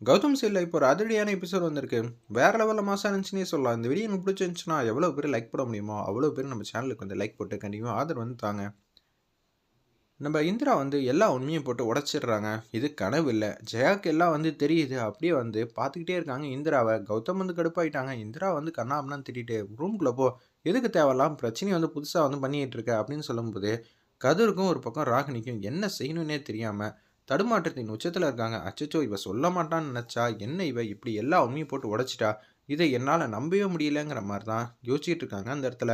கௌதம் சீலில் இப்போ ஒரு அதிரடியான எபிசோட் வந்திருக்கு. வேறு லெவலில் மாசம் இருந்துச்சுன்னே சொல்லலாம். இந்த வீடியோ எனக்கு பிடிச்சிருந்துச்சுன்னா எவ்வளோ பேர் லைக் போட முடியுமோ அவ்வளோ பேர் நம்ம சேனலுக்கு வந்து லைக் போட்டு கண்டிப்பாக ஆதரவு வந்து தாங்க. நம்ம இந்திரா வந்து எல்லா உண்மையும் போட்டு உடச்சிடுறாங்க. இது கனவு இல்லை. ஜெயாக்கு எல்லாம் வந்து தெரியுது. அப்படியே வந்து பார்த்துக்கிட்டே இருக்காங்க இந்திராவை. கௌதம் வந்து கடுப்பாயிட்டாங்க. இந்திரா வந்து கண்ணாமண்ணான்னு திட்டிட்டு ரூம்குள்ளே போ. எதுக்கு தேவையில்லாம் பிரச்சனையை வந்து புதுசாக வந்து பண்ணிகிட்டு இருக்க? அப்படின்னு சொல்லும்போது கதிருக்கும் ஒரு பக்கம் ராகினிக்கும் என்ன செய்யணுன்னே தெரியாமல் தடுமாற்றத்தின் உச்சத்தில் இருக்காங்க. அச்சச்சோ இவ சொல்ல மாட்டான்னு நினச்சா என்ன இவ? இப்படி எல்லா உண்மையும் போட்டு உடைச்சிட்டா? இதை என்னால் நம்பவே முடியலங்கிற மாதிரி தான் யோசிச்சுட்டு இருக்காங்க அந்த இடத்துல.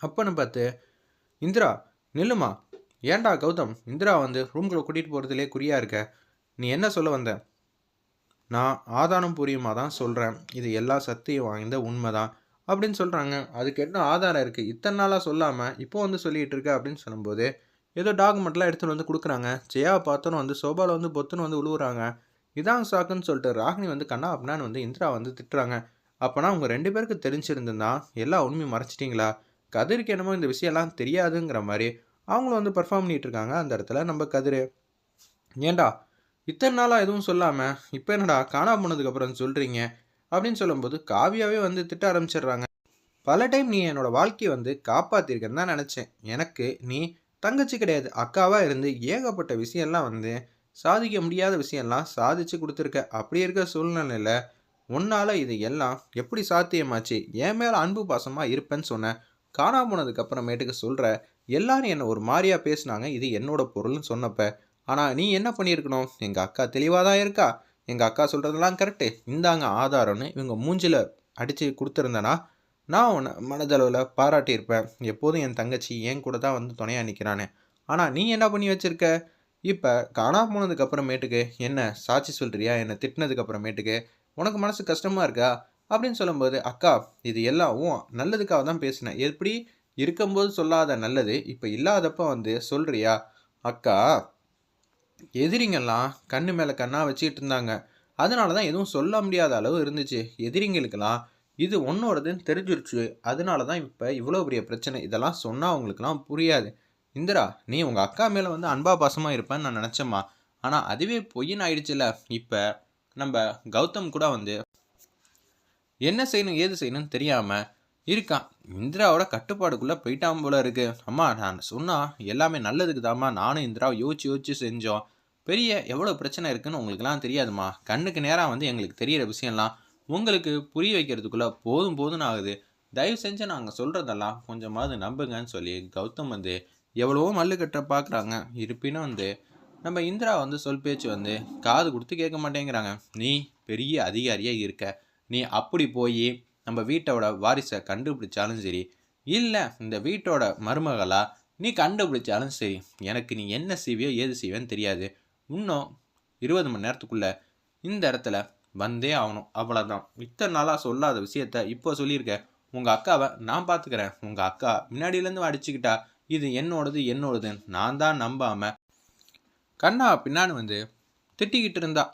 அப்போன்னு பார்த்து இந்திரா நில்லுமா? ஏன்டா கௌதம்? இந்திரா வந்து ரூம்குள்ளே கூட்டிகிட்டு போகிறதுலே குறியா இருக்க? நீ என்ன சொல்ல வந்த? நான் ஆதாரம் புரியுமா தான் சொல்கிறேன் இது எல்லா சத்தியம் வாய்ந்த உண்மை தான் அப்படின்னு சொல்கிறாங்க அதுக்கு என்ன ஆதாரம் இருக்குது இத்தனை நாளாக சொல்லாமல் இப்போ வந்து சொல்லிகிட்டு இருக்க? அப்படின்னு சொல்லும்போது ஏதோ டாக்குமெண்ட்லாம் எடுத்துகிட்டு வந்து கொடுக்குறாங்க. ஜெயாவை பார்த்தோன்னு வந்து சோபாவில் வந்து பொத்துன்னு வந்து உழுவுறாங்க. இதாங்க சாக்குன்னு சொல்லிட்டு ராகினி வந்து கண்ணா அப்படின்னான்னு வந்து இந்திரா வந்து திட்டுறாங்க. அப்போனா அவங்க ரெண்டு பேருக்கு தெரிஞ்சிருந்துன்னா எல்லா உண்மையும் மறைச்சிட்டிங்களா? கதிருக்கு என்னமோ இந்த விஷயம்லாம் தெரியாதுங்கிற மாதிரி அவங்களும் வந்து பர்ஃபார்ம் பண்ணிகிட்டு இருக்காங்க அந்த இடத்துல நம்ம கதிர். ஏண்டா இத்தனை நாளாக எதுவும் சொல்லாமல் இப்போ என்னடா காணாம போனதுக்கப்புறம் சொல்கிறீங்க அப்படின்னு சொல்லும்போது காவியாவே வந்து திட்ட ஆரம்பிச்சிடுறாங்க. பல டைம் நீ என்னோடய வாழ்க்கையை வந்து காப்பாற்றிருக்கேன்னு தான் நினச்சேன். எனக்கு நீ தங்கச்சி கிடையாது. அக்காவாக இருந்து ஏகப்பட்ட விஷயம்லாம் வந்து சாதிக்க முடியாத விஷயம்லாம் சாதிச்சு கொடுத்துருக்க. அப்படி இருக்க சூழ்நிலையில் உன்னால் இது எல்லாம் எப்படி சாத்தியமாச்சு? என் மேலே அன்பு பாசமாக இருப்பேன்னு சொன்னேன் காணாம போனதுக்கப்புறமேட்டுக்கு சொல்கிற எல்லாரும் என்னை ஒரு மாதிரியாக பேசினாங்க. இது என்னோட பொருள்னு சொன்னப்ப ஆனால் நீ என்ன பண்ணியிருக்கணும்? எங்கள் அக்கா தெளிவாக தான் இருக்கா? எங்கள் அக்கா சொல்கிறதெல்லாம் கரெக்டு இந்தாங்க ஆதாரம்னு இவங்க மூஞ்சில் அடித்து கொடுத்துருந்தேன்னா நான் உன்னை மனதளவில் பாராட்டியிருப்பேன். எப்போதும் என் தங்கச்சி என் கூட தான் வந்து துணையாக நிற்கிறானே ஆனால் நீ என்ன பண்ணி வச்சுருக்க? இப்போ காணாம போனதுக்கு அப்புறமேட்டுக்கு என்ன சாட்சி சொல்கிறியா என்னை திட்டினதுக்கு அப்புறமேட்டுக்கு உனக்கு மனசு கஷ்டமாக இருக்கா? அப்படின்னு சொல்லும்போது அக்கா இது எல்லாவும் நல்லதுக்காக தான் பேசினேன். எப்படி இருக்கும்போது சொல்லாத நல்லது இப்போ இல்லாதப்ப வந்து சொல்கிறியா அக்கா எதிரிங்கெல்லாம் கண்ணு மேலே கண்ணாக வச்சுக்கிட்டு இருந்தாங்க. அதனால தான் எதுவும் சொல்ல முடியாத அளவு இருந்துச்சு. எதிரிங்களுக்கெல்லாம் இது உன்னோடதுன்னு தெரிஞ்சிருச்சு. அதனால தான் இப்போ இவ்வளோ பெரிய பிரச்சனை. இதெல்லாம் சொன்னால் அவங்களுக்குலாம் புரியாது. இந்திரா நீ உங்கள் அக்கா மேலே வந்து அன்பா பாசமாக இருப்பேன்னு நான் நினச்சேம்மா. ஆனால் அதுவே பொய்ன்னு ஆயிடுச்சுல இப்போ நம்ம கௌதம் கூட வந்து என்ன செய்யணும் ஏது செய்யணும்னு தெரியாமல் இருக்கான். இந்திராவோட கட்டுப்பாடுக்குள்ளே போயிட்டான் போல இருக்கு. அம்மா நான் சொன்னால் எல்லாமே நல்லதுக்கு தாம்மா. நானும் இந்திராவை யோசிச்சு யோசிச்சு செஞ்சோம். பெரிய எவ்வளோ பிரச்சனை இருக்குன்னு உங்களுக்குலாம் தெரியாதுமா கண்ணுக்கு நேராக வந்து எங்களுக்கு தெரியிற விஷயம்லாம் உங்களுக்கு புரிய வைக்கிறதுக்குள்ளே போதும் போதும்னு ஆகுது. தயவு செஞ்சு நாங்கள் சொல்கிறதெல்லாம் கொஞ்சமாவது நம்புங்கன்னு சொல்லி கௌதம் வந்து எவ்வளவோ மல்லு கட்ட பார்க்குறாங்க இருப்பினும் வந்து நம்ம இந்திரா வந்து சொல் பேச்சு வந்து காது கொடுத்து கேட்க மாட்டேங்கிறாங்க. நீ பெரிய அதிகாரியாக இருக்க. நீ அப்படி போய் நம்ம வீட்டோட வாரிசை கண்டுபிடிச்சாலும் சரி இல்லை இந்த வீட்டோட மருமகளாக நீ கண்டுபிடிச்சாலும் சரி எனக்கு நீ என்ன செய்வியோ ஏது செய்வேன்னு தெரியாது. இன்னும் இருபது மணி நேரத்துக்குள்ளே இந்த இடத்துல வந்தே ஆகணும். அவ்வளோதான் இத்தனை நாளாக சொல்லாத விஷயத்த இப்போ சொல்லியிருக்க. உங்கள் அக்காவை நான் பார்த்துக்கிறேன் உங்கள் அக்கா முன்னாடியிலேருந்து அடிச்சுக்கிட்டா இது என்னோடது என்னோடது. நான் தான் நம்பாமல் கண்ணா பின்னாடி வந்து திட்டிக்கிட்டு இருந்தா.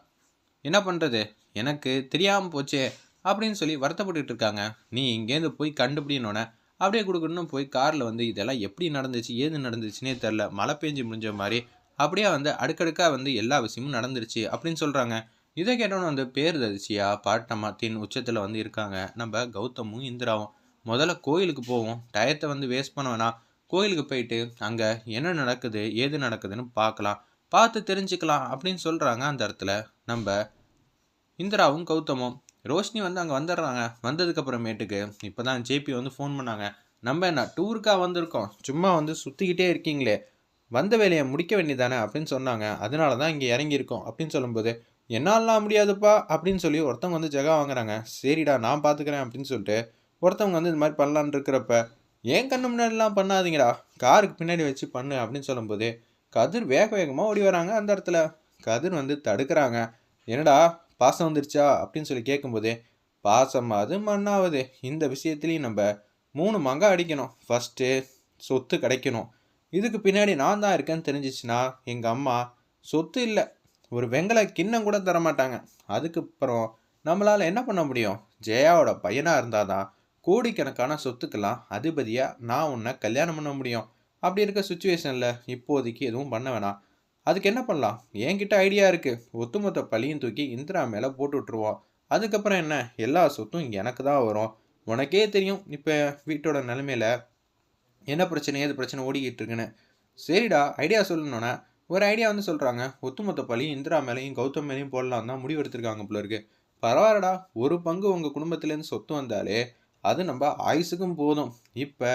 என்ன பண்ணுறது எனக்கு தெரியாமல் போச்சே அப்படின்னு சொல்லி வருத்தப்பட்டுட்டு இருக்காங்க. நீ இங்கேருந்து போய் கண்டுபிடினோடனே அப்படியே கொடுக்கணும்னு போய் காரில் வந்து இதெல்லாம் எப்படி நடந்துச்சு ஏது நடந்துச்சுன்னே தெரில மழை பெஞ்சு முடிஞ்ச மாதிரி அப்படியே வந்து அடுக்கடுக்காக வந்து எல்லா விஷயமும் நடந்துருச்சு அப்படின்னு சொல்கிறாங்க இதை கேட்டோன்னு வந்து பேருதரிசியா பாட்டமாத்தின் உச்சத்தில் வந்து இருக்காங்க. நம்ம கௌதமும் இந்திராவும். முதல்ல கோயிலுக்கு போவோம். டயத்தை வந்து வேஸ்ட் பண்ண வேணாம். கோயிலுக்கு போயிட்டு அங்கே என்ன நடக்குது ஏது நடக்குதுன்னு பார்க்கலாம். பார்த்து தெரிஞ்சுக்கலாம் அப்படின்னு சொல்கிறாங்க அந்த இடத்துல நம்ம இந்திராவும் கௌதமும். ரோஷினி வந்து அங்கே வந்துடுறாங்க. வந்ததுக்கப்புறமேட்டுக்கு இப்போ தான் ஜேபி வந்து ஃபோன் பண்ணாங்க. நம்ம என்ன டூருக்காக வந்திருக்கோம். சும்மா வந்து சுற்றிக்கிட்டே இருக்கீங்களே. வந்த வேலையை முடிக்க வேண்டியதானே அப்படின்னு சொன்னாங்க. அதனால தான் இங்கே இறங்கியிருக்கோம் அப்படின்னு சொல்லும்போது என்னாலாம் முடியாதுப்பா அப்படின்னு சொல்லி ஒருத்தவங்க வந்து ஜெகா வாங்குறாங்க. சரிடா நான் பார்த்துக்கிறேன் அப்படின்னு சொல்லிட்டு ஒருத்தவங்க வந்து இந்த மாதிரி பண்ணலான் இருக்கிறப்ப ஏன் கண்ணு முன்னாடிலாம் பண்ணாதீங்கடா? காருக்கு பின்னாடி வச்சு பண்ணு அப்படின்னு சொல்லும்போது கதிர் வேக வேகமாக ஓடி வராங்க அந்த இடத்துல. கதிர் வந்து தடுக்கிறாங்க. என்னடா பாசம் வந்துருச்சா? அப்படின்னு சொல்லி கேட்கும்போது பாசம் அது மண்ணாவது. இந்த விஷயத்துலையும் நம்ம மூணு மங்கா அடிக்கணும். ஃபஸ்ட்டு சொத்து கிடைக்கணும். இதுக்கு பின்னாடி நான் தான் இருக்கேன்னு தெரிஞ்சிச்சுன்னா எங்கள் அம்மா சொத்து இல்லை. ஒரு வெங்கல கிண்ணம் கூட தரமாட்டாங்க. அதுக்கப்புறம் நம்மளால் என்ன பண்ண முடியும்? ஜெயாவோட பையனாக இருந்தால் தான் கோடிக்கணக்கான சொத்துக்கெல்லாம் அதிபதியாக நான் உன்னை கல்யாணம் பண்ண முடியும். அப்படி இருக்க சுச்சுவேஷனில் இப்போதைக்கு எதுவும் பண்ண வேணாம். அதுக்கு என்ன பண்ணலாம்? என்கிட்ட ஐடியா இருக்குது ஒத்துமொத்த பழியும் தூக்கி இந்திரா மேலே போட்டு விட்ருவோம் அதுக்கப்புறம் என்ன? எல்லா சொத்தும் எனக்கு தான் வரும். உனக்கே தெரியும். இப்போ வீட்டோட நிலமையில என்ன பிரச்சனை ஏது பிரச்சனை ஓடிக்கிட்டு இருக்குன்னு. சரிடா ஐடியா சொல்லணுன்னா ஒரு ஐடியா வந்து சொல்கிறாங்க ஒத்துமொத்த பழி இந்திரா மேலேயும் கௌதம் மேலேயும் போடலாம் தான் முடிவு எடுத்திருக்காங்க போல இருக்கு. பரவாயில்லடா ஒரு பங்கு உங்கள் குடும்பத்துலேருந்து சொத்து வந்தாலே அது நம்ம ஆயுசுக்கும் போதும். இப்போ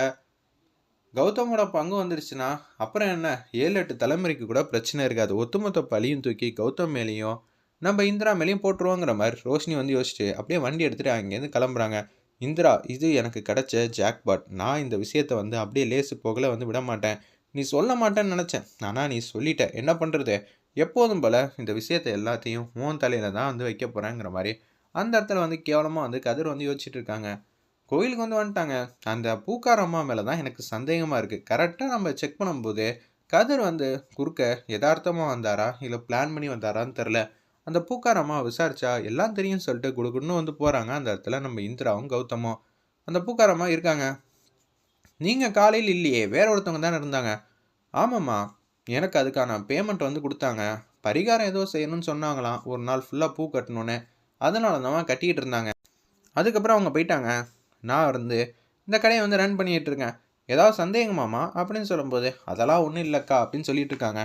கௌதமோட பங்கு வந்துருச்சுன்னா அப்புறம் என்ன? ஏழு எட்டு தலைமுறைக்கு கூட பிரச்சனை இருக்காது. ஒத்துமொத்த பழியும் தூக்கி கௌதம் மேலேயும் நம்ம இந்திரா மேலேயும் போட்டுருவோங்கிற மாதிரி ரோஷினி வந்து யோசிச்சு அப்படியே வண்டி எடுத்துகிட்டு அங்கேருந்து கிளம்புறாங்க. இந்திரா இது எனக்கு கிடைச்ச ஜாக்பாட் நான் இந்த விஷயத்தை வந்து அப்படியே லேசு போகல வந்து விட மாட்டேன் நீ சொல்ல மாட்டேன்னு நினச்சேன். ஆனால் நீ சொல்லிட்ட. என்ன பண்ணுறது எப்போதும் போல் இந்த விஷயத்தை எல்லாத்தையும் உன் தலையில் தான் வந்து வைக்க போகிறேங்கிற மாதிரி அந்த இடத்துல வந்து கேவலமாக வந்து கதிர் வந்து யோசிச்சுட்டு இருக்காங்க. கோயிலுக்கு வந்து வந்துட்டாங்க. அந்த பூக்கார அம்மா மேலே தான் எனக்கு சந்தேகமாக இருக்குது கரெக்டாக நம்ம செக் பண்ணும்போது கதிர் வந்து குறுக்க யதார்த்தமாக வந்தாரா? இல்லை பிளான் பண்ணி வந்தாரான்னு தெரில அந்த பூக்கார அம்மா விசாரிச்சா எல்லாம் தெரியும் சொல்லிட்டு குடுக்குன்னு வந்து போகிறாங்க அந்த இடத்துல நம்ம இந்திராவும் கௌதமும். அந்த பூக்கார அம்மா இருக்காங்க. நீங்கள் காலையில் இல்லையே வேற ஒருத்தவங்க தானே இருந்தாங்க. ஆமாம்மா எனக்கு அதுக்கான பேமெண்ட் வந்து கொடுத்தாங்க. பரிகாரம் ஏதோ செய்யணும்னு சொன்னாங்களாம். ஒரு நாள் ஃபுல்லாக பூ கட்டணுன்னு அதனால தான் கட்டிக்கிட்டு இருந்தாங்க. அதுக்கப்புறம் அவங்க போயிட்டாங்க. நான் இருந்து இந்த கடையை வந்து ரன் பண்ணிகிட்டு இருக்கேன். ஏதாவது சந்தேகமாமா அப்படின்னு சொல்லும்போது அதெல்லாம் ஒன்றும் இல்லைக்கா அப்படின்னு சொல்லிட்டு இருக்காங்க.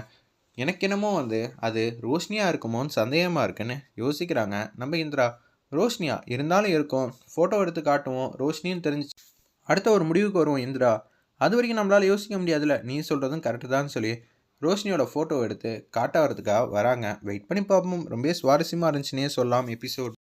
எனக்கு என்னமோ வந்து அது ரோஷினியாக இருக்குமோன்னு சந்தேகமாக இருக்குன்னு யோசிக்கிறாங்க. நம்ம இந்திரா ரோஷினியா இருந்தாலும் இருக்கும். ஃபோட்டோ எடுத்து காட்டுவோம். ரோஷினின்னு தெரிஞ்சு அடுத்த ஒரு முடிவுக்கு வருவோம் இந்திரா. அது வரைக்கும் நம்மளால் யோசிக்க முடியாதுல்ல. நீ சொல்கிறதும் கரெக்டு தான் சொல்லி ரோஷினியோட ஃபோட்டோ எடுத்து காட்ட வரதுக்காக வராங்க. வெயிட் பண்ணி பார்ப்போம். ரொம்ப சுவாரஸ்யமாக இருந்துச்சுன்னே சொல்லலாம். எபிசோட்